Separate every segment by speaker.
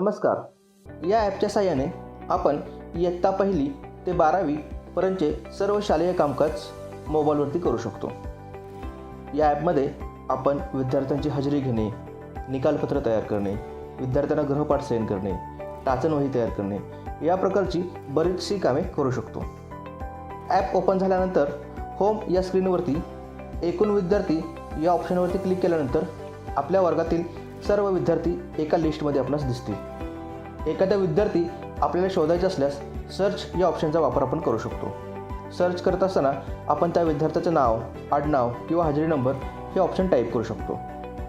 Speaker 1: नमस्कार. या ॲपच्या साह्याने आपण इयत्ता पहिली ते बारावी पर्यंतचे सर्व शालेय कामकाज मोबाईलवरती करू शकतो. या ॲपमध्ये आपण विद्यार्थ्यांची हजेरी घेणे निकालपत्र तयार करणे विद्यार्थ्यांना गृहपाठ सयन करणे टाचणवही तयार करणे या प्रकारची बरीचशी कामे करू शकतो. ॲप ओपन झाल्यानंतर होम या स्क्रीनवरती एकूण विद्यार्थी या ऑप्शनवरती क्लिक केल्यानंतर आपल्या वर्गातील सर्व विद्यार्थी एका लिस्टमध्ये आपणास दिसतील. एखादा विद्यार्थी आपल्याला शोधायचा असल्यास सर्च या ऑप्शनचा वापर आपण करू शकतो. सर्च करत असताना आपण त्या विद्यार्थ्याचं नाव आडनाव किंवा हजेरी नंबर हे ऑप्शन टाईप करू शकतो.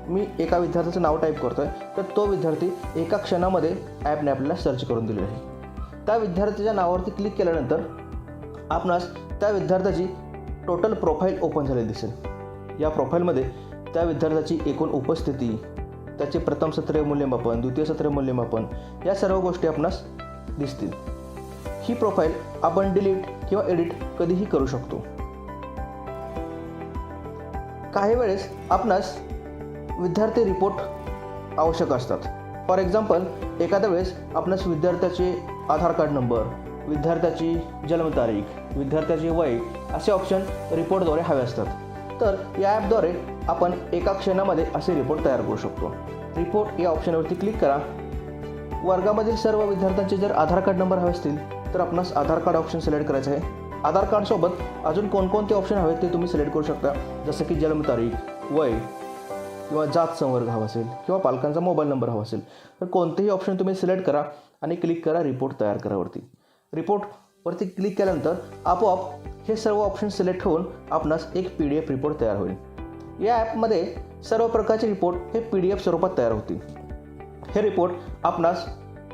Speaker 1: मी एका विद्यार्थ्याचं नाव टाईप करतो आहे तर तो विद्यार्थी एका क्षणामध्ये ॲपने आपल्याला सर्च करून दिलेला आहे. त्या विद्यार्थ्याच्या नावावरती क्लिक केल्यानंतर आपणास त्या विद्यार्थ्याची टोटल प्रोफाईल ओपन झालेली दिसेल. या प्रोफाईलमध्ये त्या विद्यार्थ्याची एकूण उपस्थिती त्याचे प्रथम सत्रीय मूल्यमापन द्वितीय सत्रीय मूल्यमापन या सर्व गोष्टी आपणास दिसतील. ही प्रोफाईल आपण डिलीट किंवा एडिट कधीही करू शकतो. काही वेळेस आपणास विद्यार्थी रिपोर्ट आवश्यक असतात. फॉर एक्झाम्पल एखाद्या वेळेस आपणास विद्यार्थ्याचे आधार कार्ड नंबर विद्यार्थ्याची जन्मतारीख विद्यार्थ्याचे वय असे ऑप्शन रिपोर्टद्वारे हवे असतात. तर या ॲपद्वारे आपण एका क्षणामध्ये असे रिपोर्ट तयार करू शकतो. रिपोर्ट या ऑप्शनवरती क्लिक करा. वर्गामधील सर्व विद्यार्थ्यांचे जर आधार कार्ड नंबर हवे असतील तर आपणास आधार कार्ड ऑप्शन सिलेक्ट करायचं आहे. आधार कार्डसोबत अजून कोणकोणते ऑप्शन हवेत ते तुम्ही सिलेक्ट करू शकता. जसं की जन्मतारीख वय किंवा जात संवर्ग हवा असेल किंवा पालकांचा मोबाईल नंबर हवा असेल. तर कोणतेही ऑप्शन तुम्ही सिलेक्ट करा आणि क्लिक करा रिपोर्ट तयार करावरती. रिपोर्ट वरती क्लिक केल्यानंतर आपोआप हे सर्व ऑप्शन सिलेक्ट होऊन आपणास एक पी डी एफ रिपोर्ट तयार होईल. या ॲपमध्ये सर्व प्रकारचे रिपोर्ट हे पी डी एफ स्वरूपात तयार होतील. हे रिपोर्ट आपणास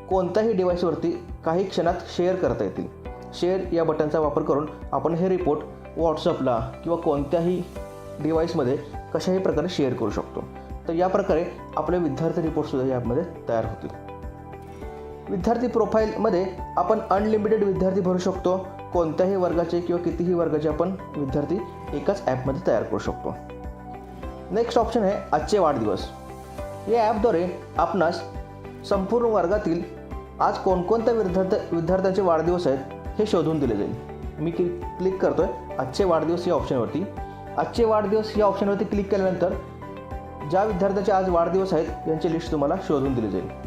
Speaker 1: कोणत्याही डिव्हाइसवरती काही क्षणात शेअर करता येतील. शेअर या बटनचा वापर करून आपण हे रिपोर्ट व्हॉट्सअपला किंवा कोणत्याही डिव्हाइसमध्ये कशाही प्रकारे शेअर करू शकतो. तर या प्रकारे आपले विद्यार्थी रिपोर्टसुद्धा या ॲपमध्ये तयार होतील. विद्यार्थी प्रोफाईलमध्ये आपण अनलिमिटेड विद्यार्थी भरू शकतो. कोणत्याही वर्गाचे किंवा कितीही वर्गाचे आपण विद्यार्थी एकाच ॲपमध्ये तयार करू शकतो. नेक्स्ट ऑप्शन आहे आजचे वाढदिवस. या ॲपद्वारे आपणास संपूर्ण वर्गातील आज कोणकोणत्या विद्यार्थ्या विद्यार्थ्यांचे वाढदिवस आहेत हे शोधून दिले जाईल. मी क्लि क्लिक करतो आहे आजचे वाढदिवस या ऑप्शनवरती आजचे वाढदिवस या ऑप्शनवरती क्लिक केल्यानंतर ज्या विद्यार्थ्याचे आज वाढदिवस आहेत यांची लिस्ट तुम्हाला शोधून दिली जाईल.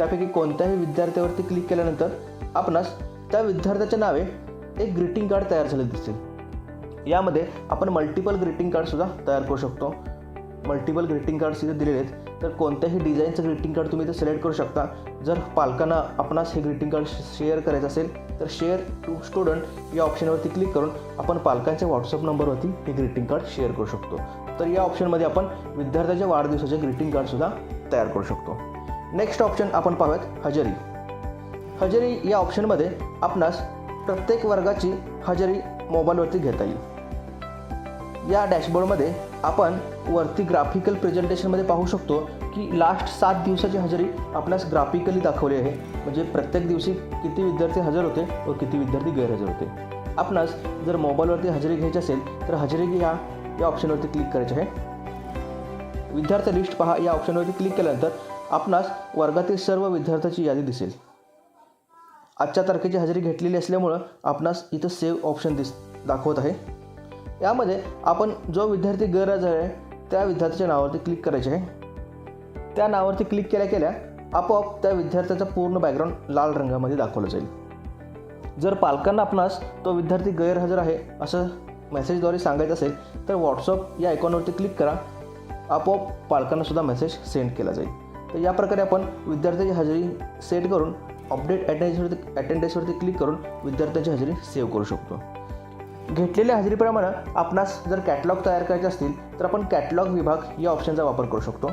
Speaker 1: त्यापैकी कोणत्याही विद्यार्थ्यावरती क्लिक केल्यानंतर आपणास त्या विद्यार्थ्याच्या नावे एक ग्रीटिंग कार्ड तयार झाले दिसेल. यामध्ये आपण मल्टिपल ग्रीटिंग कार्डसुद्धा तयार करू शकतो. मल्टिपल ग्रीटिंग कार्ड्स इथे दिलेले आहेत. तर कोणत्याही डिझाईनचं ग्रीटिंग कार्ड तुम्ही इथे सिलेक्ट करू शकता. जर पालकांना आपणास हे ग्रीटिंग कार्ड शेअर करायचं असेल तर शेअर टू स्टुडंट या ऑप्शनवरती क्लिक करून आपण पालकांच्या व्हॉट्सअप नंबरवरती हे ग्रीटिंग कार्ड शेअर करू शकतो. तर या ऑप्शनमध्ये आपण विद्यार्थ्याच्या वाढदिवसाचे ग्रीटिंग कार्डसुद्धा तयार करू शकतो. नेक्स्ट ऑप्शन आपण पाहूयात हजेरी. हजेरी या ऑप्शनमध्ये आपणास प्रत्येक वर्गाची हजेरी मोबाईलवरती घेता येईल. या डॅशबोर्डमध्ये आपण वरती ग्राफिकल प्रेझेंटेशनमध्ये पाहू शकतो की लास्ट सात दिवसाची हजेरी आपणास ग्राफिकली दाखवली आहे. म्हणजे प्रत्येक दिवशी किती विद्यार्थी हजर होते व किती विद्यार्थी गैरहजर होते. आपणास जर मोबाईलवरती हजेरी घ्यायची असेल तर हजेरी घ्या या ऑप्शनवरती क्लिक करायचे आहे. विद्यार्थी लिस्ट पहा या ऑप्शनवरती क्लिक केल्यानंतर आपणास वर्गातील सर्व विद्यार्थ्याची यादी दिसेल. आजच्या तारखेची हजेरी घेतलेली असल्यामुळं आपणास इथं सेव्ह ऑप्शन दिस दाखवत आहे. यामध्ये आपण जो विद्यार्थी गैरहजर आहे त्या विद्यार्थ्याच्या नावावरती क्लिक करायचे आहे. त्या नावावरती क्लिक केल्या केल्या आपोआप त्या विद्यार्थ्याचा पूर्ण बॅकग्राऊंड लाल रंगामध्ये दाखवलं जाईल. जर पालकांना आपणास तो विद्यार्थी गैरहजर आहे असं मेसेजद्वारे सांगायचं असेल तर व्हॉट्सअप या आयकॉनवरती क्लिक करा. आपोआप पालकांनासुद्धा मेसेज सेंड केला जाईल. तर या प्रकारे आपण विद्यार्थ्याची हजेरी सेट करून अपडेट अटेंडन्सवरती अटेंडन्सवरती क्लिक करून विद्यार्थ्यांची हजेरी सेव्ह करू शकतो. घेतलेल्या हजेरीप्रमाणे आपणास जर कॅटलॉग तयार करायचे असतील तर आपण कॅटलॉग विभाग या ऑप्शनचा वापर करू शकतो.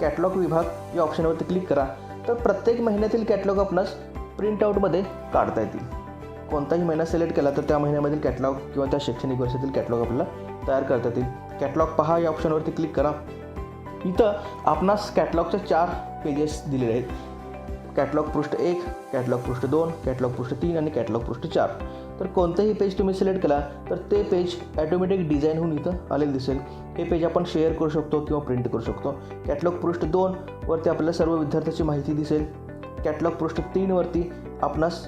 Speaker 1: कॅटलॉग विभाग या ऑप्शनवरती क्लिक करा तर प्रत्येक महिन्यातील कॅटलॉग आपणास प्रिंटआउटमध्ये काढता येतील. कोणताही महिना सिलेक्ट केला तर त्या महिन्यामधील कॅटलॉग किंवा त्या शैक्षणिक वर्षातील कॅटलॉग आपल्याला तयार करता येतील. कॅटलॉग पहा या ऑप्शनवरती क्लिक करा. इथं आपणास कॅटलॉगचे चार पेजेस दिलेले आहेत. कॅटलॉग पृष्ठ एक कॅटलॉग पृष्ठ दोन कॅटलॉग पृष्ठ तीन आणि कॅटलॉग पृष्ठ चार. तर कोणतंही पेज तुम्ही सिलेक्ट केला तर ते पेज ॲटोमॅटिक डिझाईन होऊन इथं आलेलं दिसेल. हे पेज आपण शेअर करू शकतो किंवा प्रिंट करू शकतो. कॅटलॉग पृष्ठ दोनवरती आपल्याला सर्व विद्यार्थ्याची माहिती दिसेल. कॅटलॉग पृष्ठ तीनवरती आपणास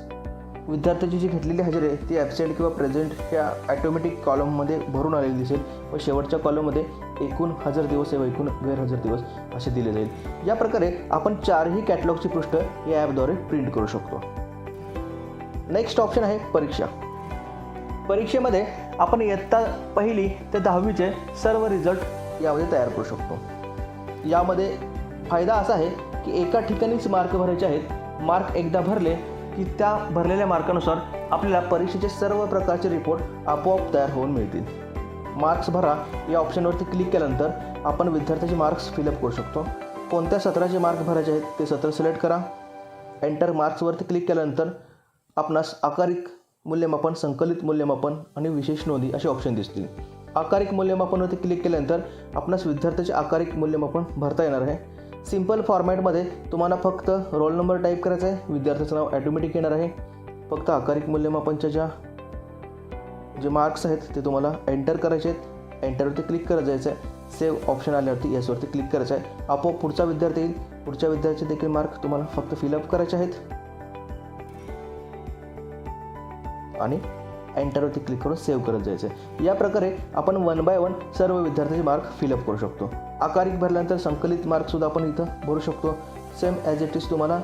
Speaker 1: विद्यार्थ्याची जी घेतलेली हजेरी आहे ती ॲबसेंट किंवा प्रेझेंट ह्या ॲटोमॅटिक कॉलममध्ये भरून आलेली दिसेल. व शेवटच्या कॉलममध्ये एकूण हजर दिवस व एकूण गैरहजर दिवस असे दिले जाईल. या प्रकारे आपण चारही कॅटलॉगची पृष्ठ या ॲपद्वारे प्रिंट करू शकतो. नेक्स्ट ऑप्शन आहे परीक्षा. परीक्षेमध्ये आपण इयत्ता पहिली ते दहावीचे सर्व रिझल्ट यामध्ये तयार करू शकतो. यामध्ये फायदा असा आहे की एका ठिकाणीच मार्क भरायचे आहेत मार्क एकदा भरले की त्या भरलेल्या मार्कानुसार आपल्याला परीक्षेचे सर्व प्रकारचे रिपोर्ट आपोआप तयार होऊन मिळतील. मार्क्स भरा या ऑप्शनवरती क्लिक केल्यानंतर आपण विद्यार्थ्याचे मार्क्स फिलअप करू शकतो. कोणत्या सत्राचे मार्क भरायचे आहेत ते सत्र सिलेक्ट करा. एंटर मार्क्सवरती क्लिक केल्यानंतर आपणास आकारिक मूल्यमापन संकलित मूल्यमापन आणि विशेष नोंदी असे ऑप्शन दिसतील. आकारिक मूल्यमापनवरती क्लिक केल्यानंतर आपणास विद्यार्थ्याचे आकारिक मूल्यमापन भरता येणार आहे. सिंपल फॉर्मॅटमध्ये तुम्हाला फक्त रोल नंबर टाईप करायचा आहे. विद्यार्थ्याचं नाव ॲटोमॅटिक येणार आहे. फक्त आकारिक मूल्यमापनच्या ज्या जे मार्क्स आहेत ते तुम्हाला एंटर करायचे आहेत. एंटरवरती क्लिक करत जायचं आहे. सेव्ह ऑप्शन आल्यावरती येसवरती क्लिक करायचं आहे. आपोआप पुढचा विद्यार्थी येईल. पुढच्या विद्यार्थ्याचे देखील मार्क तुम्हाला फक्त फिलअप करायचे आहेत. आणि एंटरवरती क्लिक करून सेव्ह करत जायचं आहे. या प्रकारे आपण वन बाय वन सर्व विद्यार्थ्याचे मार्क फिलअप करू शकतो. आकारिक भरल्यानंतर संकलित मार्कसुद्धा आपण इथं भरू शकतो. सेम ॲज इट इज तुम्हाला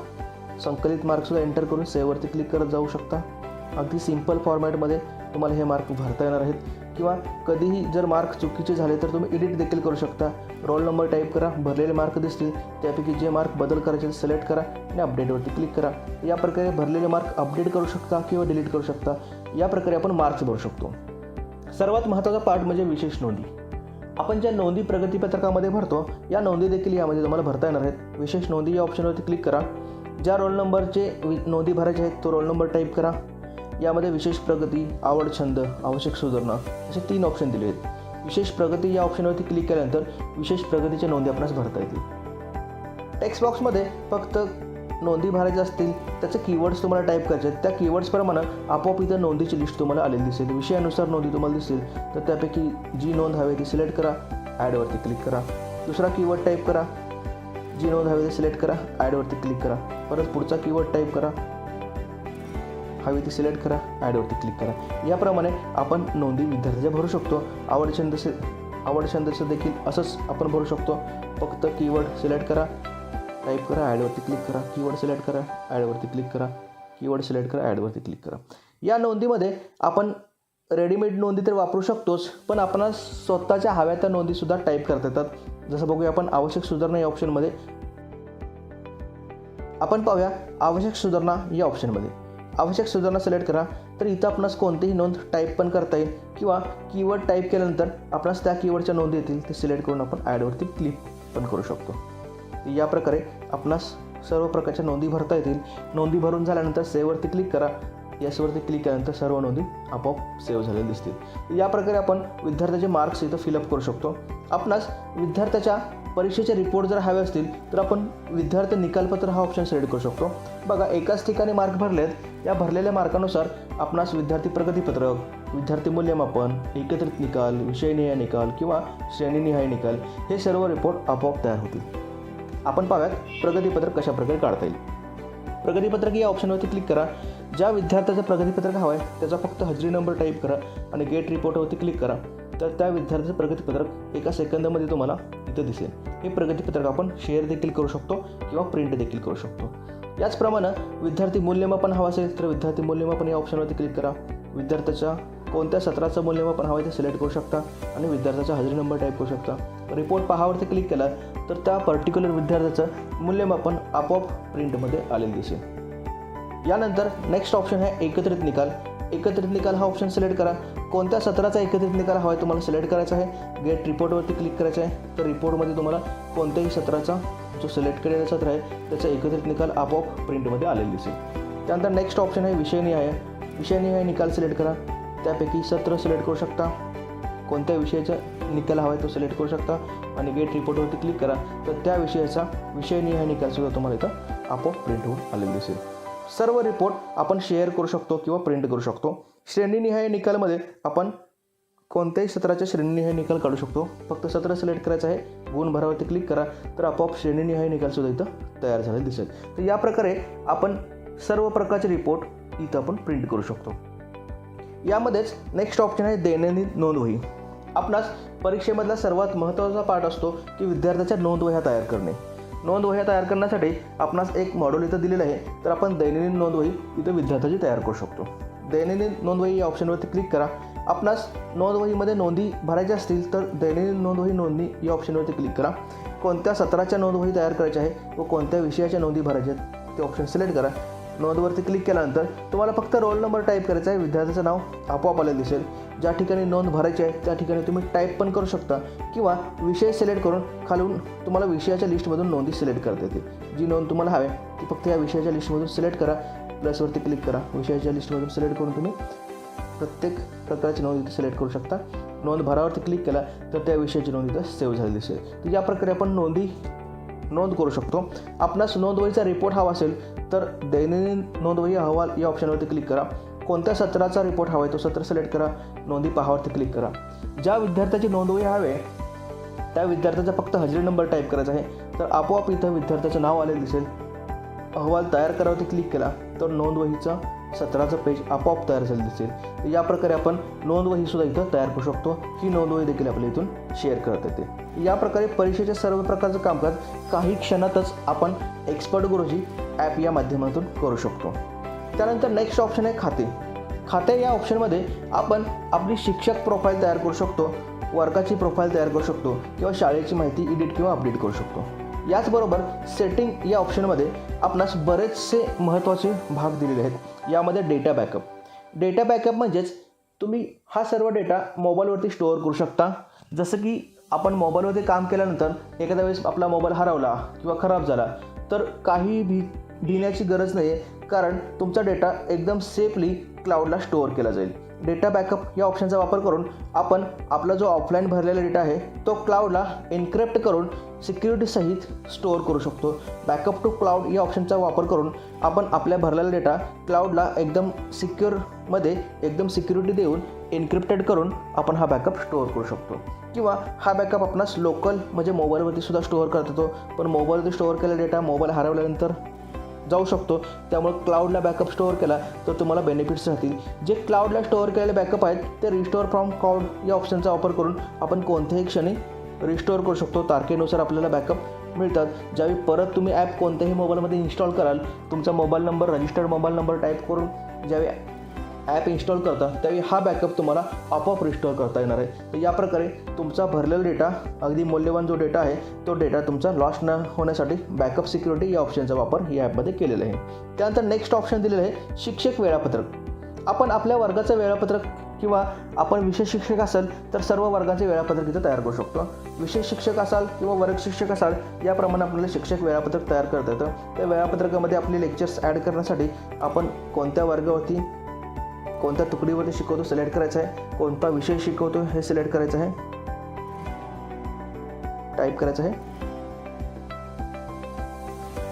Speaker 1: संकलित मार्कसुद्धा एंटर करून सेव्हवरती क्लिक करत जाऊ शकता. अगदी सिंपल फॉर्मॅटमध्ये तुम्हाला हे मार्क भरता येणार आहेत. किंवा कधीही जर मार्क चुकीचे झाले तर तुम्ही एडिट देखील करू शकता. रोल नंबर टाईप करा भरलेले मार्क दिसतील. त्यापैकी जे मार्क बदल करायचे सिलेक्ट करा आणि अपडेटवरती क्लिक करा. या प्रकारे भरलेले मार्क अपडेट करू शकता किंवा डिलीट करू शकता. या प्रकारे आपण मार्क्स भरू शकतो. सर्वात महत्त्वाचा पार्ट म्हणजे विशेष नोंदी. आपण ज्या नोंदी प्रगतीपत्रकामध्ये भरतो या नोंदी देखील यामध्ये तुम्हाला भरता येणार आहेत. विशेष नोंदी या ऑप्शनवरती क्लिक करा. ज्या रोल नंबरचे वि नोंदी भरायचे आहेत तो रोल नंबर टाईप करा. यामध्ये विशेष प्रगती आवड छंद आवश्यक सुधारणा असे तीन ऑप्शन दिले आहेत. विशेष प्रगती या ऑप्शनवरती क्लिक केल्यानंतर विशेष प्रगतीच्या नोंदी आपणास भरता येतील. टेक्स्ट बॉक्समध्ये फक्त नोंदी भरायच्या असतील त्याचे कीवर्ड्स तुम्हाला टाईप करायचे आहेत. त्या कीवर्ड्सप्रमाणे आपोआप इथं नोंदीची लिस्ट तुम्हाला आलेली दिसेल. विषयानुसार नोंदी तुम्हाला दिसेल. तर त्यापैकी जी नोंद हवी ती सिलेक्ट करा. ॲडवरती क्लिक करा. दुसरा कीवर्ड टाईप करा. जी नोंद हवी ती सिलेक्ट करा. ॲडवरती क्लिक करा. परत पुढचा कीवर्ड टाईप करा. हवी ती सिलेक्ट करा. ॲडवरती क्लिक करा. याप्रमाणे आपण नोंदी विद्यार्थ्याच्या भरू शकतो. आवड छंदसे देखील असंच आपण भरू शकतो. फक्त कीवर्ड सिलेक्ट करा. टाईप करा ॲडवरती क्लिक करा कीवर्ड सिलेक्ट करा ॲडवरती क्लिक करा कीवर्ड सिलेक्ट करा ॲडवरती क्लिक करा. या नोंदीमध्ये आपण रेडीमेड नोंदी तर वापरू शकतोच पण आपणास स्वतःच्या हव्या त्या नोंदीसुद्धा टाईप करता येतात. जसं बघूया आपण आवश्यक सुधारणा या ऑप्शनमध्ये आपण पाहूया आवश्यक सुधारणा या ऑप्शनमध्ये आवश्यक सुधारणा सिलेक्ट करा तर इथं आपणास कोणतीही नोंद टाईप पण करता येईल किंवा कीवर्ड टाईप केल्यानंतर आपणास त्या कीवर्डच्या नोंदी येतील ते सिलेक्ट करून आपण ॲडवरती क्लिक पण करू शकतो. या प्रकारे आपणास सर्व प्रकारच्या नोंदी भरता येतील. नोंदी भरून झाल्यानंतर सेववरती क्लिक करा. यसवरती क्लिक केल्यानंतर सर्व नोंदी आपोआप सेव्ह झालेल्या दिसतील. या प्रकारे आपण विद्यार्थ्याचे मार्क्स इथं फिलअप करू शकतो. आपणास विद्यार्थ्याच्या परीक्षेचे रिपोर्ट जर हवे असतील तर आपण विद्यार्थी निकालपत्र हा ऑप्शन सिलेक्ट करू शकतो. बघा एकाच ठिकाणी मार्क भरलेत. या भरलेल्या मार्कानुसार आपणास विद्यार्थी प्रगतीपत्रक विद्यार्थी मूल्यमापन एकत्रित निकाल विषयनिहाय निकाल किंवा श्रेणीनिहाय निकाल हे सर्व रिपोर्ट आपोआप तयार होतील. आपण पाहूयात प्रगतीपत्रक कशाप्रकारे काढता येईल. प्रगतीपत्रक या ऑप्शनवरती क्लिक करा. ज्या विद्यार्थ्याचं प्रगतीपत्रक हवं आहे त्याचा फक्त हजेरी नंबर टाईप करा आणि गेट रिपोर्टवरती क्लिक करा. तर त्या विद्यार्थ्याचं प्रगतीपत्रक एका सेकंदामध्ये तुम्हाला इथं दिसेल. हे प्रगतीपत्रक आपण शेअर देखील करू शकतो किंवा प्रिंट देखील करू शकतो. याचप्रमाणे विद्यार्थी मूल्यमापन हवं असेल तर विद्यार्थी मूल्यमापन या ऑप्शनवरती क्लिक करा. विद्यार्थ्याच्या कोणत्या सत्राचं मूल्यमापन हवं आहे ते सिलेक्ट करू शकता आणि विद्यार्थ्याचा हजेरी नंबर टाईप करू शकता. रिपोर्ट पहावरती क्लिक केला तर त्या पर्टिक्युलर विद्यार्थ्याचं मूल्यमापन आपोआप प्रिंटमध्ये आलेलं दिसेल. यानंतर नेक्स्ट ऑप्शन आहे एकत्रित निकाल. एकत्रित निकाल हा ऑप्शन सिलेक्ट करा. कोणत्या सत्राचा एकत्रित निकाल हवा आहे तुम्हाला सिलेक्ट करायचा आहे? गेट रिपोर्टवरती क्लिक करायचं आहे. तर रिपोर्टमध्ये तुम्हाला कोणत्याही सत्राचा जो सिलेक्ट केलेला सत्र आहे त्याचा एकत्रित निकाल आपोआप प्रिंटमध्ये आलेला दिसेल. त्यानंतर नेक्स्ट ऑप्शन आहे विषयनिहाय विषयनिहाय निकाल सिलेक्ट करा. त्यापैकी सत्र सिलेक्ट करू शकता. कोणत्या विषयाचा निकाल हवा आहे तो सिलेक्ट करू शकता आणि गेट रिपोर्टवरती क्लिक करा. तर त्या विषयाचा विषयनिहाय निकालसुद्धा तुम्हाला इथं आपोआप प्रिंट होऊन आलेला दिसेल. सर्व रिपोर्ट आपण शेअर करू शकतो किंवा प्रिंट करू शकतो. श्रेणीनिहाय निकालमध्ये आपण कोणत्याही सत्राच्या श्रेणीनिहाय निकाल काढू शकतो. फक्त सत्र सिलेक्ट करायचं आहे. गुण भरावरती क्लिक करा. तर आपोआप श्रेणीनिहाय निकालसुद्धा इथं तयार झालेला दिसेल. तर या प्रकारे आपण सर्व प्रकारचे रिपोर्ट इथं आपण प्रिंट करू शकतो. यामध्येच नेक्स्ट ऑप्शन आहे दैनंदिन नोंदवही. आपणास परीक्षेमधला सर्वात महत्त्वाचा पाठ असतो की विद्यार्थ्याच्या नोंदवह्या तयार करणे. नोंदवह्या तयार करण्यासाठी आपणास एक मॉड्यूल इथं दिलेलं आहे तर आपण दैनंदिन नोंदवही इथं विद्यार्थ्याची तयार करू शकतो. दैनंदिन नोंदवही या ऑप्शनवरती क्लिक करा. आपणास नोंदवहीमध्ये नोंदी भरायच्या असतील तर दैनंदिन नोंदवही नोंदणी या ऑप्शनवरती क्लिक करा. कोणत्या सत्राच्या नोंदवही तयार करायच्या आहे व कोणत्या विषयाच्या नोंदी भरायच्या आहेत ते ऑप्शन सिलेक्ट करा. नोंदवरती क्लिक केल्यानंतर तुम्हाला फक्त रोल नंबर टाईप करायचा आहे. विद्यार्थ्याचं नाव आपोआप आलेलं दिसेल. ज्या ठिकाणी नोंद भरायची आहे त्या ठिकाणी तुम्ही टाईप पण करू शकता किंवा विषय सिलेक्ट करून खालून तुम्हाला विषयाच्या लिस्टमधून नोंदी सिलेक्ट करता येते जी नोंद तुम्हाला हवे ती फक्त या विषयाच्या लिस्टमधून सिलेक्ट करा. प्लसवरती क्लिक करा. विषयाच्या लिस्टमधून सिलेक्ट करून तुम्ही प्रत्येक प्रकारची नोंद इथे सिलेक्ट करू शकता. नोंद भरावरती क्लिक केला तर त्या विषयाची नोंद इथं सेव्ह झाली दिसेल. तर या प्रकारे आपण नोंदी नोंद करू शकतो. आपणास नोंदवहीचा रिपोर्ट हवा असेल तर दैनंदिन नोंदवही अहवाल या ऑप्शनवरती क्लिक करा. कोणत्या सत्राचा रिपोर्ट हवा आहे तो सत्र सिलेक्ट करा. नोंदी पहावरती क्लिक करा. ज्या विद्यार्थ्याची नोंदवही हवे त्या विद्यार्थ्याचा फक्त हजेरी नंबर टाईप करायचा आहे. तर आपोआप इथं विद्यार्थ्याचं नाव आलेलं दिसेल. अहवाल तयार करावरती क्लिक केला तर नोंदवहीचा सत्राचं पेज आपोआप तयार झालं दिसेल. या प्रकारे आपण नोंदवहीसुद्धा इथं तयार करू शकतो. ही नोंदवही देखील आपल्या इथून शेअर करत येते. या प्रकारे परीक्षेच्या सर्व प्रकारचं कामकाज काही क्षणातच आपण एक्सपर्ट गुरुजी ॲप या माध्यमातून करू शकतो. त्यानंतर नेक्स्ट ऑप्शन आहे खाते. खाते या ऑप्शनमध्ये आपण आपली शिक्षक प्रोफाईल तयार करू शकतो वर्गाची प्रोफाईल तयार करू शकतो किंवा शाळेची माहिती एडिट किंवा अपडेट करू शकतो. याचबरोबर सेटिंग या ऑप्शनमध्ये आपणास बरेचसे महत्त्वाचे भाग दिलेले आहेत. यामध्ये डेटा बॅकअप डेटा बॅकअप म्हणजेच तुम्ही हा सर्व डेटा मोबाईलवरती स्टोअर करू शकता. जसं की आपण मोबाईलवरती काम केल्यानंतर एखाद्या वेळेस आपला मोबाईल हरवला किंवा खराब झाला तर काही भी भिण्याची गरज नाही आहे कारण तुमचा डेटा एकदम सेफली क्लाउडला स्टोअर केला जाईल. डेटा बॅकअप या ऑप्शनचा वापर करून आपण आपला जो ऑफलाईन भरलेला डेटा आहे तो क्लाउडला एन्क्रिप्ट करून सिक्युरिटीसहित स्टोअर करू शकतो. बॅकअप टू क्लाउड या ऑप्शनचा वापर करून आपण आपल्या भरलेला डेटा क्लाउडला एकदम सिक्युअरमध्ये एकदम सिक्युरिटी देऊन एन्क्रिप्टेड करून आपण हा बॅकअप स्टोअर करू शकतो. किंवा हा बॅकअप आपणास लोकल म्हणजे मोबाईलवरती सुद्धा स्टोअर करता येतो. पण मोबाईलवरती स्टोअर केलेला डेटा मोबाईल हरवल्यानंतर जाऊ शकतो. त्यामुळे क्लाउडला बॅकअप स्टोअर केला तर तुम्हाला बेनिफिट्स राहतील. जे क्लाउडला स्टोअर केलेले बॅकअप आहेत ते रिस्टोअर फ्रॉम क्लाउड या ऑप्शनचा वापर करून आपण कोणत्याही क्षणी रिस्टोअर करू शकतो. तारखेनुसार आपल्याला बॅकअप मिळतात. ज्यावेळी परत तुम्ही ॲप कोणत्याही मोबाईलमध्ये इन्स्टॉल कराल तुमचा mobile number registered mobile number type करून ज्यावेळी ॲप इन्स्टॉल करता त्यावेळी हा बॅकअप तुम्हाला आपोआप रिस्टॉल करता येणार आहे. तर या प्रकारे तुमचा भरलेला डेटा अगदी मौल्यवान जो डेटा आहे तो डेटा तुमचा लॉस न होण्यासाठी बॅकअप सिक्युरिटी या ऑप्शनचा वापर या ॲपमध्ये केलेला आहे. त्यानंतर नेक्स्ट ऑप्शन दिलेलं आहे शिक्षक वेळापत्रक. आपण आपल्या वर्गाचं वेळापत्रक किंवा आपण विषय शिक्षक असाल तर सर्व वर्गाचे वेळापत्रक इथं तयार करू शकतो. विशेष शिक्षक असाल किंवा वर्ग शिक्षक असाल याप्रमाणे आपल्याला शिक्षक वेळापत्रक तयार करता येतं. त्या वेळापत्रकामध्ये आपले लेक्चर्स ॲड करण्यासाठी आपण कोणत्या वर्गावरती कोणत्या तुकडीवरती शिकवतो सिलेक्ट करायचं आहे. कोणता विषय शिकवतो हे सिलेक्ट करायचं आहे. टाईप करायचं आहे.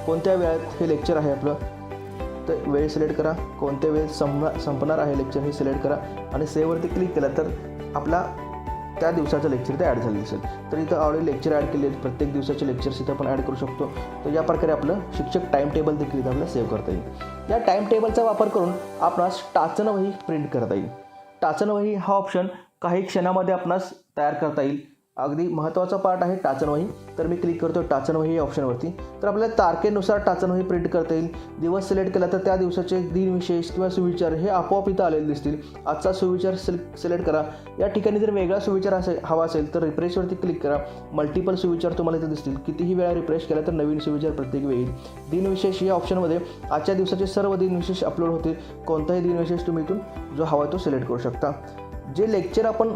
Speaker 1: कोणत्या वेळात हे लेक्चर आहे आपलं? तर वेळ सिलेक्ट करा. कोणत्या वेळेत संपणार संपणार आहे लेक्चर हे सिलेक्ट करा. आणि सेववरती क्लिक केलं तर आपला त्या दिवसाचं लेक्चर ते ॲड झालं असेल. तर इथं ऑलरेडी लेक्चर ॲड केले आहेत प्रत्येक दिवसाचे लेक्चर्स इथं आपण ॲड करू शकतो. तर या प्रकारे आपलं शिक्षक टाईम टेबल देखील इथं आपल्याला सेव्ह करता येईल. या टाईम टेबलचा वापर करून आपणास टाचन वही प्रिंट करता येईल. टाचन वही हा ऑप्शन काही क्षणामध्ये आपणास तयार करता येईल. अगदी महत्त्वाचा पार्ट आहे टाचनवही तर मी क्लिक करतो टाचनवही या ऑप्शनवरती तर आपल्याला तारखेनुसार टाचनवही प्रिंट करता येईल. दिवस सिलेक्ट केला तर त्या दिवसाचे दिनविशेष किंवा सुविचार हे आपोआप इथं आलेले दिसतील. आजचा सुविचार सिल सिलेक्ट करा. या ठिकाणी जर वेगळा सुविचार असेल हवा असेल तर रिफ्रेशवरती क्लिक करा. मल्टिपल सुविचार तुम्हाला इथे दिसतील. कितीही वेळा रिफ्रेश केला तर नवीन सुविचार प्रत्येक वेळी दिनविशेष या ऑप्शनमध्ये आजच्या दिवसाचे सर्व दिनविशेष अपलोड होतील. कोणताही दिनविशेष तुम्ही इथून जो हवा तो सिलेक्ट करू शकता. जे लेक्चर आपण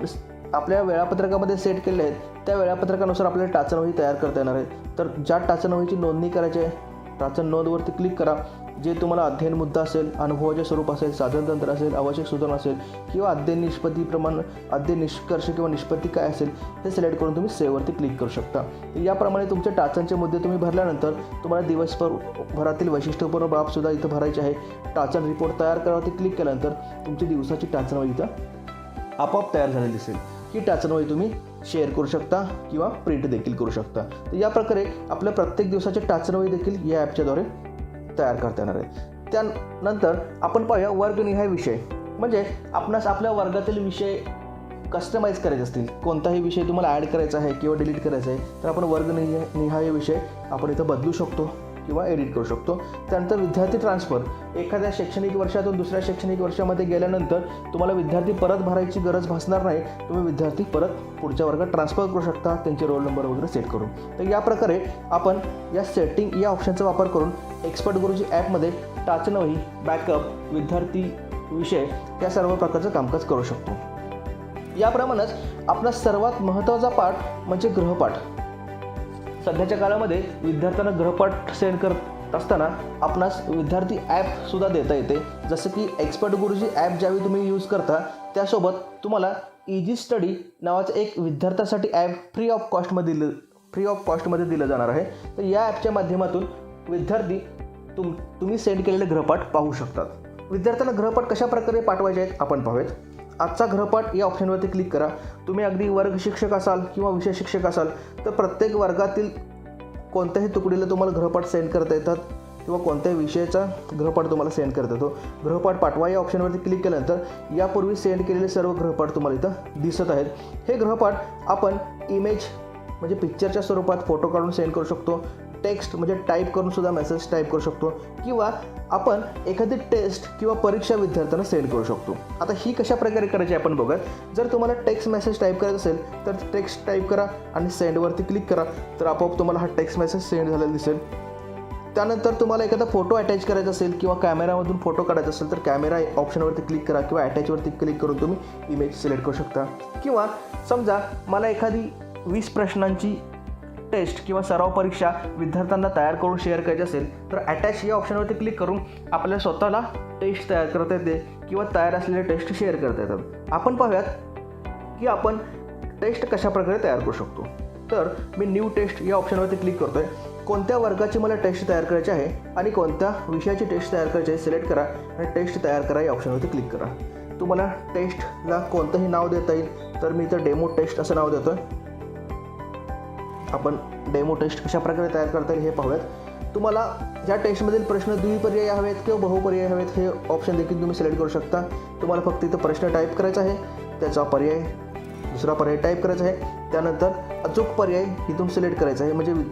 Speaker 1: आपल्या वेळापत्रकामध्ये सेट केले आहेत त्या वेळापत्रकानुसार आपल्याला टाचनवही तयार करता येणार आहे. तर ज्या टाचनवहीची नोंदणी करायची आहे टाचन नोंदवरती क्लिक करा जे तुम्हाला अध्ययन मुद्दा असेल अनुभवाचे स्वरूप असेल साधनतंत्र असेल आवश्यक सुधारणा असेल किंवा अध्ययन निष्पत्ती प्रमाण अध्ययन निष्कर्ष किंवा निष्पत्ती काय असेल हे सिलेक्ट करून तुम्ही सेववरती क्लिक करू शकता. याप्रमाणे तुमच्या टाचनचे मुद्दे तुम्ही भरल्यानंतर तुम्हाला दिवसभर भरातील वैशिष्ट्यपूर्ण बाबसुद्धा इथं भरायचे आहे. टाचन रिपोर्ट तयार करावरती क्लिक केल्यानंतर तुमची दिवसाची टाचनवही इथं आपोआप तयार झालेली दिसेल. ही टाचनवळी तुम्ही शेअर करू शकता किंवा प्रिंट देखील करू शकता. तर या प्रकारे आपल्या प्रत्येक दिवसाच्या टाचनवळी देखील या ॲपच्याद्वारे तयार करता येणार आहे त्यानंतर आपण पाहूया वर्गनिहाय विषय. म्हणजे आपणास आपल्या वर्गातील विषय कस्टमाइज करायचे असतील. कोणताही विषय तुम्हाला ॲड करायचा आहे किंवा डिलीट करायचा आहे तर आपण वर्गनिहाय निहाय विषय आपण इथं बदलू शकतो. किंवा एडिट करू शकतो. त्यानंतर विद्यार्थी ट्रान्सफर. एखाद्या शैक्षणिक वर्षातून दुसऱ्या शैक्षणिक वर्षामध्ये गेल्यानंतर तुम्हाला विद्यार्थी परत भरायची गरज भासणार नाही. तुम्ही विद्यार्थी परत पुढच्या वर्गात ट्रान्सफर करू शकता. त्यांचे रोल नंबर वगैरे सेट करून. तर या प्रकारे आपण या सेटिंग या ऑप्शनचा वापर करून एक्सपर्ट गुरुजी ॲपमध्ये टाचनवही बॅकअप विद्यार्थी विषय या सर्व प्रकारचं कामकाज करू शकतो. याप्रमाणेच आपला सर्वात महत्त्वाचा पाठ म्हणजे गृहपाठ सध्याच्या काळामध्ये विद्यार्थ्यांना गृहपाठ सेंड करत असताना आपणास विद्यार्थी ॲपसुद्धा देता येते. जसं की एक्सपर्ट गुरुजी ॲप ज्यावेळी तुम्ही यूज करता त्यासोबत तुम्हाला इजी स्टडी नावाचं एक विद्यार्थ्यासाठी ॲप फ्री ऑफ कॉस्टमध्ये दिलं फ्री ऑफ कॉस्टमध्ये दिलं जाणार आहे. तर या ॲपच्या माध्यमातून विद्यार्थी तुम तुम्ही सेंड केलेले गृहपाठ पाहू शकतात. विद्यार्थ्यांना गृहपाठ कशा प्रकारे पाठवायचे आहेत आपण पाहूयात. आजचा गृहपाठ या ऑप्शनवरती क्लिक करा. तुम्ही अगदी वर्ग शिक्षक असाल किंवा विषय शिक्षक असाल तर प्रत्येक वर्गातील कोणत्याही तुकडीला तुम्हाला गृहपाठ सेंड करता येतात किंवा कोणत्याही विषयाचा गृहपाठ तुम्हाला सेंड करता येतो. गृहपाठ पाठवा या ऑप्शनवरती क्लिक केल्यानंतर यापूर्वी सेंड केलेले सर्व गृहपाठ तुम्हाला इथं दिसत आहेत. हे गृहपाठ आपण इमेज म्हणजे पिक्चरच्या स्वरूपात फोटो काढून सेंड करू शकतो. टेक्स्ट म्हणजे टाईप करून सुद्धा मेसेज टाईप करू शकतो. किंवा आपण एखादी टेस्ट किंवा परीक्षा विद्यार्थ्यांना सेंड करू शकतो. आता ही कशा प्रकारे करायची आपण बघत जर तुम्हाला टेक्स्ट मेसेज टाईप करायचा असेल तर टेक्स्ट टाईप करा आणि सेंडवरती क्लिक करा. तर आपोआप तुम्हाला हा टेक्स्ट मेसेज सेंड झालेला दिसेल. त्यानंतर तुम्हाला एखादा फोटो अटॅच करायचा असेल किंवा कॅमेरामधून फोटो काढायचा असेल तर कॅमेरा ऑप्शनवरती क्लिक करा किंवा अटॅचवरती क्लिक करून तुम्ही इमेज सिलेक्ट करू शकता. किंवा समजा मला एखादी वीस प्रश्नांची टेस्ट किंवा सराव परीक्षा विद्यार्थ्यांना तयार करून शेअर करायची असेल तर अटॅच या ऑप्शनवरती क्लिक करून आपल्या स्वतःला टेस्ट तयार करता येते किंवा तयार असलेले टेस्ट शेअर करता येतात. आपण पाहूयात की आपण टेस्ट कशा प्रकारे तयार करू शकतो. तर मी न्यू टेस्ट या ऑप्शनवरती क्लिक करतो आहे कोणत्या वर्गाची मला टेस्ट तयार करायची आहे आणि कोणत्या विषयाची टेस्ट तयार करायची आहे सिलेक्ट करा आणि टेस्ट तयार करा या ऑप्शनवरती क्लिक करा. तुम्हाला टेस्टला कोणतंही नाव देता येईल तर मी इथं डेमो टेस्ट असं नाव देतो आहे आपण डेमो टेस्ट कशा प्रकारे तयार करता येईल हे पाहूयात. तुम्हाला या टेस्टमधील प्रश्न द्विपर्याय हवेत किंवा बहुपर्याय हवेत हे ऑप्शन देखील तुम्ही सिलेक्ट करू शकता. तुम्हाला फक्त इथं प्रश्न टाईप करायचा आहे त्याचा पर्याय दुसरा पर्याय टाईप करायचा आहे त्यानंतर अचूक पर्याय इथून सिलेक्ट करायचा आहे. म्हणजे वि-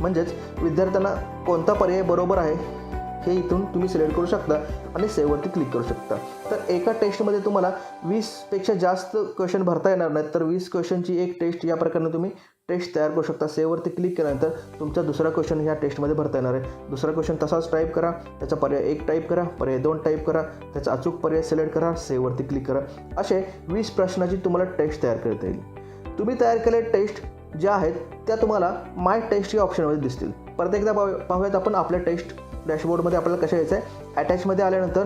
Speaker 1: म्हणजेच विद्यार्थ्यांना कोणता पर्याय बरोबर आहे हे इथून तुम्ही सिलेक्ट करू शकता आणि सेववरती क्लिक करू शकता. तर एका टेस्टमध्ये तुम्हाला वीसपेक्षा जास्त क्वेश्चन भरता येणार नाहीत. तर वीस क्वेश्चनची एक टेस्ट या प्रकारे तुम्ही टेस्ट तयार करू शकता. सेववरती क्लिक केल्यानंतर तुमचा दुसरा क्वेश्चन ह्या टेस्टमध्ये भरता येणार आहे. दुसरा क्वेश्चन तसाच टाईप करा त्याचा पर्याय एक टाईप करा पर्याय दोन टाईप करा त्याचा अचूक पर्याय सिलेक्ट करा सेववरती क्लिक करा. असे वीस प्रश्नाची तुम्हाला टेस्ट तयार करता येईल. तुम्ही तयार केले टेस्ट ज्या आहेत त्या तुम्हाला माय टेस्ट या ऑप्शनमध्ये दिसतील. परत एकदा पाहूयात आपण आपल्या टेस्ट डॅशबोर्डमध्ये आपल्याला कशा यायचं आहे? अटॅचमध्ये आल्यानंतर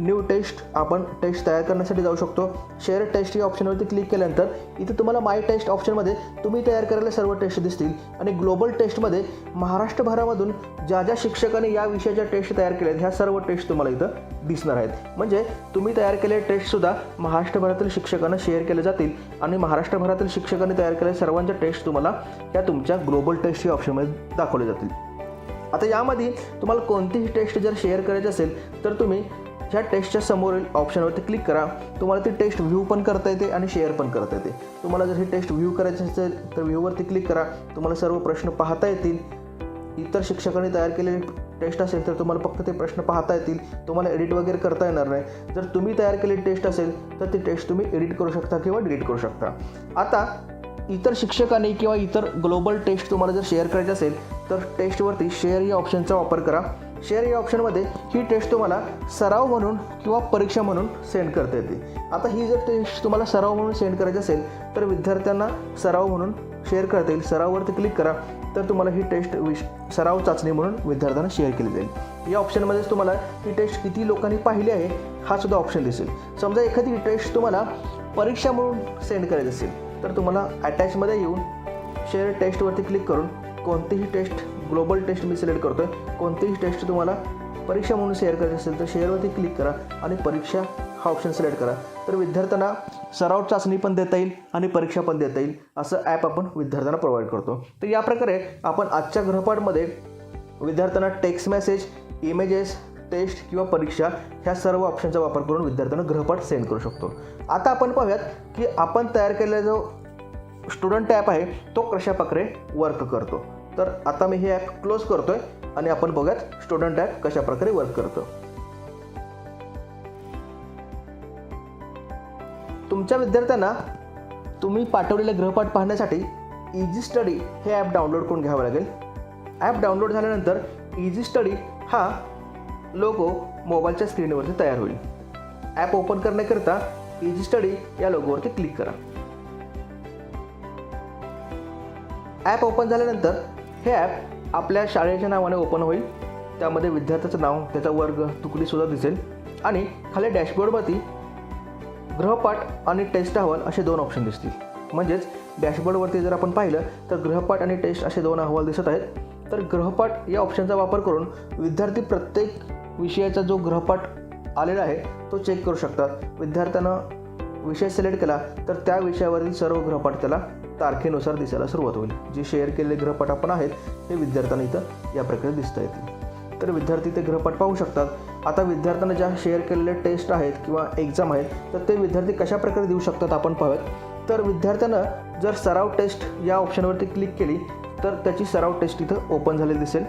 Speaker 1: न्यू टेस्ट आपण टेस्ट तयार करण्यासाठी जाऊ शकतो. शेअर टेस्ट या ऑप्शनवरती क्लिक केल्यानंतर इथे तुम्हाला माय टेस्ट ऑप्शनमध्ये तुम्ही तयार केलेल्या सर्व टेस्ट दिसतील. आणि ग्लोबल टेस्टमध्ये महाराष्ट्रभरामधून ज्या ज्या शिक्षकांनी या विषयाच्या टेस्ट तयार केल्या आहेत ह्या सर्व टेस्ट तुम्हाला इथं दिसणार आहेत. म्हणजे तुम्ही तयार केलेले टेस्टसुद्धा महाराष्ट्रभरातील शिक्षकांना शेअर केले जातील आणि महाराष्ट्रभरातील शिक्षकांनी तयार केलेल्या सर्वांच्या टेस्ट तुम्हाला या तुमच्या ग्लोबल टेस्ट या ऑप्शनमध्ये दाखवले जातील. आता यामध्ये तुम्हाला कोणतीही टेस्ट जर शेअर करायची असेल तर तुम्ही ह्या टेस्टच्या समोरील ऑप्शनवरती क्लिक करा. तुम्हाला ती टेस्ट व्ह्यू पण करता येते आणि शेअर पण करता येते. तुम्हाला जर ही टेस्ट व्ह्यू करायची असेल तर व्ह्यूवरती क्लिक करा. तुम्हाला सर्व प्रश्न पाहता येतील. इतर शिक्षकांनी तयार केलेली टेस्ट असेल तर तुम्हाला फक्त ते प्रश्न पाहता येतील. तुम्हाला एडिट वगैरे करता येणार नाही. जर तुम्ही तयार केलेली टेस्ट असेल तर ती टेस्ट तुम्ही एडिट करू शकता किंवा डिलीट करू शकता. आता इतर शिक्षकांनी किंवा इतर ग्लोबल टेस्ट तुम्हाला जर शेअर करायची असेल तर टेस्टवरती शेअर या ऑप्शनचा वापर करा. शेअर या ऑप्शनमध्ये ही टेस्ट तुम्हाला सराव म्हणून किंवा परीक्षा म्हणून सेंड करता येते. आता ही जर टेस्ट तुम्हाला सराव म्हणून सेंड करायची असेल तर विद्यार्थ्यांना सराव म्हणून शेअर करता येईल. सराववरती क्लिक करा तर तुम्हाला ही टेस्ट विश सराव चाचणी म्हणून विद्यार्थ्यांना शेअर केली जाईल. या ऑप्शनमध्येच तुम्हाला ही टेस्ट किती लोकांनी पाहिली आहे हा सुद्धा ऑप्शन दिसेल. समजा एखादी टेस्ट तुम्हाला परीक्षा म्हणून सेंड करायची असेल तर तुम्हाला अटॅचमध्ये येऊन शेअर टेस्टवरती क्लिक करून कोणतीही टेस्ट ग्लोबल टेस्ट मी सिलेक्ट करतो आहे कोणतीही टेस्ट तुम्हाला परीक्षा म्हणून शेअर करायची असेल तर शेअरवरती क्लिक करा आणि परीक्षा हा ऑप्शन सिलेक्ट करा. तर विद्यार्थ्यांना सराव चाचणी पण देता येईल आणि परीक्षा पण देता येईल असं ॲप आपण विद्यार्थ्यांना प्रोव्हाइड करतो. तर या प्रकारे आपण आजच्या गृहपाठमध्ये विद्यार्थ्यांना टेक्स्ट मेसेज इमेजेस टेस्ट किंवा परीक्षा ह्या सर्व ऑप्शनचा वापर करून विद्यार्थ्यांना ग्रहपाठ सेंड करू शकतो. आता आपण पाहूयात की आपण तयार केलेला जो स्टुडंट ॲप आहे तो कशा प्रकारे वर्क करतो. तर आता मी हे ॲप क्लोज करतो आहे आणि आपण बघूयात स्टुडंट ॲप कशा प्रकारे वर्क करतो. तुमच्या विद्यार्थ्यांना तुम्ही पाठवलेले ग्रहपाठ पाहण्यासाठी इझी स्टडी हे ॲप डाउनलोड करून घ्यावं लागेल. ॲप डाउनलोड झाल्यानंतर इझी स्टडी हा लोगो मोबाईलच्या स्क्रीनवरती तयार होईल. ॲप ओपन करण्याकरिता इझी स्टडी या लोगोवरती क्लिक करा. ॲप ओपन झाल्यानंतर हे ॲप आपल्या शाळेच्या नावाने ओपन होईल. त्यामध्ये विद्यार्थ्याचं नाव त्याचा वर्ग तुकडीसुद्धा दिसेल. आणि खाली डॅशबोर्डवरती ग्रहपाठ आणि टेस्ट अहवाल असे दोन ऑप्शन दिसतील. म्हणजेच डॅशबोर्डवरती जर आपण पाहिलं तर गृहपाठ आणि टेस्ट असे दोन अहवाल दिसत आहेत. तर ग्रहपाठ या ऑप्शनचा वापर करून विद्यार्थी प्रत्येक विषयाचा जो ग्रहपाठ आलेला आहे तो चेक करू शकतात. विद्यार्थ्यानं विषय सिलेक्ट केला तर त्या विषयावरील सर्व ग्रहपाठ त्याला तारखेनुसार दिसायला सुरुवात होईल. जे शेअर केलेले ग्रहपाठ आपण आहेत हे विद्यार्थ्यांना इथं या प्रकारे दिसता येतील. तर विद्यार्थी ते ग्रहपाठ पाहू शकतात. आता विद्यार्थ्यांना ज्या शेअर केलेले टेस्ट आहेत किंवा एक्झाम आहेत तर ते विद्यार्थी कशा प्रकारे देऊ शकतात आपण पाहूयात. तर विद्यार्थ्यानं जर सराव टेस्ट या ऑप्शनवरती क्लिक केली तर त्याची सराव टेस्ट इथं ओपन झालेली दिसेल.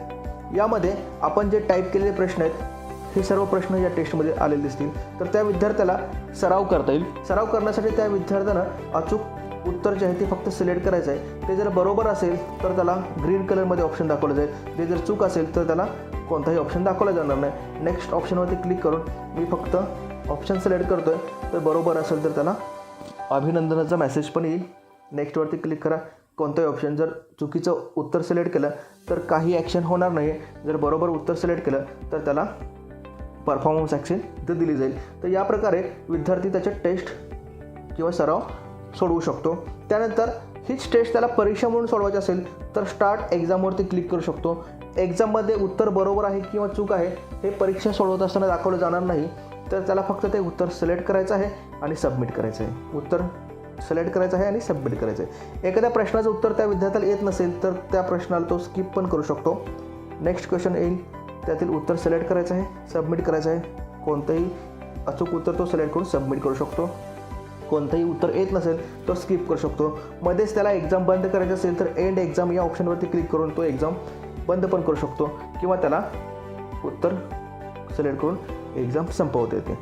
Speaker 1: यामध्ये आपण जे टाईप केलेले प्रश्न आहेत हे सर्व प्रश्न या टेस्टमध्ये आलेले दिसतील. तर त्या विद्यार्थ्याला सराव करता येईल. सराव करण्यासाठी त्या विद्यार्थ्यानं अचूक उत्तर जे आहे ते फक्त सिलेक्ट करायचं आहे. ते जर बरोबर असेल तर त्याला ग्रीन कलरमध्ये ऑप्शन दाखवलं जाईल. ते जर चूक असेल तर त्याला कोणताही ऑप्शन दाखवला जाणार नाही. नेक्स्ट ऑप्शनवरती क्लिक करून मी फक्त ऑप्शन सिलेक्ट करतो आहे तर बरोबर असेल तर त्याला अभिनंदनाचा मेसेज पण येईल. नेक्स्टवरती क्लिक करा. कोणतंही ऑप्शन जर चुकीचं उत्तर सिलेक्ट केलं तर काही ॲक्शन होणार नाही जर बरोबर उत्तर सिलेक्ट केलं तर त्याला परफॉर्मन्स ॲक्शन इथं दिली जाईल. तर या प्रकारे विद्यार्थी त्याचे टेस्ट किंवा सराव सोडवू शकतो. त्यानंतर हीच टेस्ट त्याला परीक्षा म्हणून सोडवायची असेल तर स्टार्ट एक्झामवरती क्लिक करू शकतो. एक्झाममध्ये उत्तर बरोबर आहे किंवा चूक आहे हे परीक्षा सोडवत असताना दाखवलं जाणार नाही. तर त्याला फक्त ते उत्तर सिलेक्ट करायचं आहे आणि सबमिट करायचं आहे. उत्तर सिलेक्ट करायचं आहे आणि सबमिट करायचं आहे. एखाद्या प्रश्नाचं उत्तर त्या विद्यार्थ्याला येत नसेल तर त्या प्रश्नाला तो स्किप पण करू शकतो. नेक्स्ट क्वेश्चन येईल. त्यातील उत्तर सिलेक्ट करायचं आहे सबमिट करायचं आहे. कोणतंही अचूक उत्तर तो सिलेक्ट करून सबमिट करू शकतो. कोणतंही उत्तर येत नसेल तो स्किप करू शकतो. मध्येच त्याला एक्झाम बंद करायची असेल तर एंड एक्झाम या ऑप्शनवरती क्लिक करून तो एक्झाम बंद पण करू शकतो. किंवा त्याला उत्तर सिलेक्ट करून एक्झाम संपवता येते.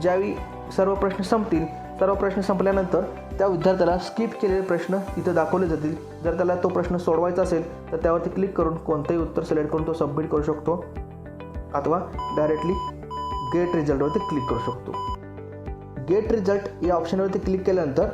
Speaker 1: ज्यावेळी सर्व प्रश्न संपतील सर्व प्रश्न संपल्यानंतर त्या विद्यार्थ्याला स्किप केलेले प्रश्न इथं दाखवले जातील. जर त्याला तो प्रश्न सोडवायचा असेल तर त्यावरती क्लिक करून कोणतंही उत्तर सिलेक्ट करून तो सबमिट करू शकतो. अथवा डायरेक्टली गेट रिझल्टवरती क्लिक करू शकतो. गेट रिझल्ट या ऑप्शनवरती क्लिक केल्यानंतर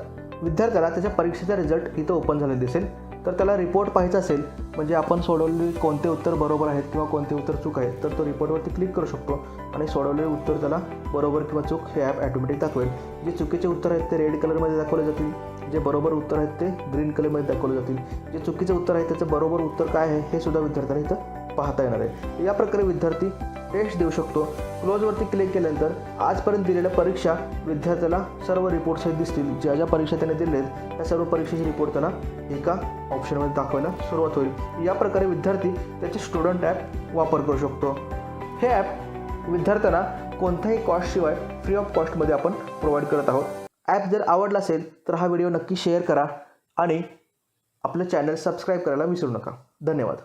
Speaker 1: विद्यार्थ्याला त्याच्या परीक्षेचा रिझल्ट इथं ओपन झालेला दिसेल. तर त्याला रिपोर्ट पाहायचा असेल म्हणजे आपण सोडवले कोणते उत्तर बरोबर आहेत किंवा कोणते उत्तर चूक आहेत तर तो रिपोर्टवरती क्लिक करू शकतो आणि सोडवलेले उत्तर त्याला बरोबर किंवा चूक हे ॲप ॲटोमॅटिक दाखवेल. जे चुकीचे उत्तर आहेत ते रेड कलरमध्ये दाखवले जातील जे बरोबर उत्तर आहेत ते ग्रीन कलरमध्ये दाखवले जातील. जे चुकीचे उत्तर आहे त्याचं बरोबर उत्तर काय आहे हे सुद्धा विद्यार्थ्यांना इथं पाहता येणार आहे. या प्रकारे विद्यार्थी टेस्ट देऊ शकतो. क्लोजवरती क्लिक केल्यानंतर आजपर्यंत दिलेल्या परीक्षा विद्यार्थ्याला सर्व रिपोर्ट्स दिसतील. ज्या ज्या परीक्षा त्याने दिले आहेत त्या सर्व परीक्षेचे रिपोर्ट त्यांना एका ऑप्शनमध्ये दाखवायला सुरुवात होईल. या प्रकारे विद्यार्थी त्याचे स्टुडंट ॲप वापर करू शकतो. हे ॲप विद्यार्थ्यांना कोणत्याही कॉस्टशिवाय फ्री ऑफ कॉस्टमध्ये आपण प्रोव्हाइड करत आहोत. ॲप जर आवडला असेल तर हा व्हिडिओ नक्की शेअर करा आणि आपलं चॅनल सबस्क्राईब करायला विसरू नका. धन्यवाद.